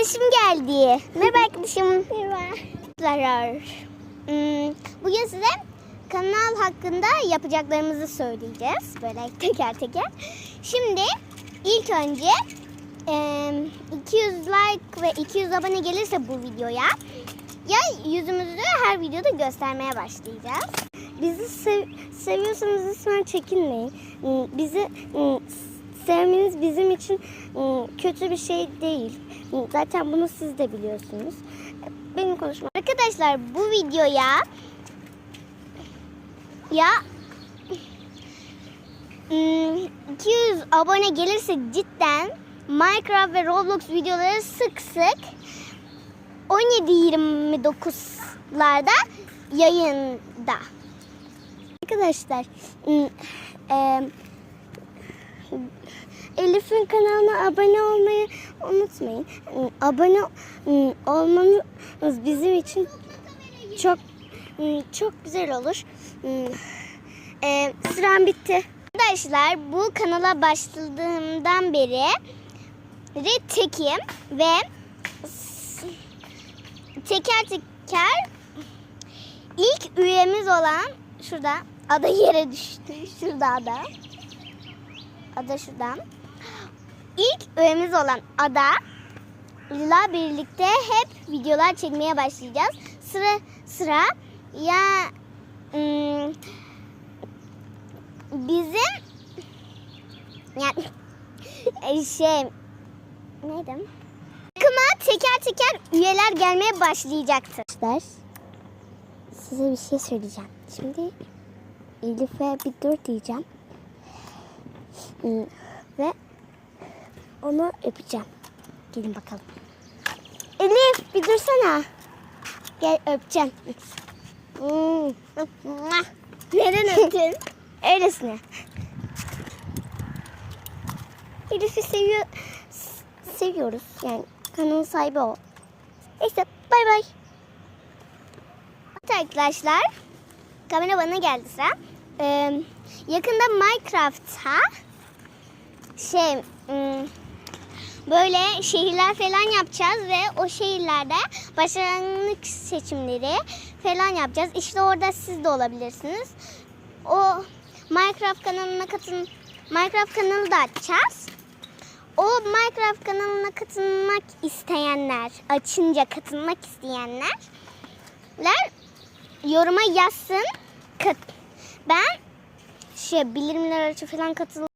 arkadaşım geldi. Merhaba arkadaşım. Merhaba. Hmm, bugün size kanal hakkında yapacaklarımızı söyleyeceğiz. Böyle teker teker. Şimdi ilk önce em, 200 like ve 200 abone gelirse bu videoya ya yüzümüzü her videoda göstermeye başlayacağız. Bizi sev- seviyorsanız lütfen çekinmeyin. Hmm, Bizi hmm, sevmeniz bizim için hmm, kötü bir şey değil. Zaten bunu siz de biliyorsunuz. Benim konuşmam. Arkadaşlar bu videoya ya hmm, 200 abone gelirse cidden Minecraft ve Roblox videoları sık sık 17-29'larda yayında. Arkadaşlar em, Elif'in kanalına abone olmayı unutmayın. Abone hmm, olmanız bizim için çok hmm, çok güzel olur. Hmm, e, Sıram bitti. Arkadaşlar bu kanala başladığımdan beri de tekim ve teker teker ilk üyemiz olan şurada ada yere düştü. Şurada ada. Ada şuradan. İlk üyemiz olan Ada ile birlikte hep videolar çekmeye başlayacağız. Sıra sıra ya ım, bizim yani e, şey neydi? Takıma teker teker üyeler gelmeye başlayacaktır. Size bir şey söyleyeceğim. Şimdi Elif'e bir dur diyeceğim. Ve onu öpeceğim. Gelin bakalım. Elif bir dursana. Gel öpeceğim. Hmm. Neden öptün? Öylesine. Elif'i seviyor, seviyoruz. Yani kanalın sahibi o. Neyse bay bay. Evet arkadaşlar. Kamera bana geldi sıra. Ee, yakında Minecraft'a şey böyle şehirler falan yapacağız ve o şehirlerde başlangıç seçimleri falan yapacağız. İşte orada siz de olabilirsiniz. O Minecraft kanalına katın Minecraft kanalı da açacağız. O Minecraft kanalına katılmak isteyenler, açınca katılmak isteyenler yoruma yazsın. Kat ben şey bilimler arası falan katıl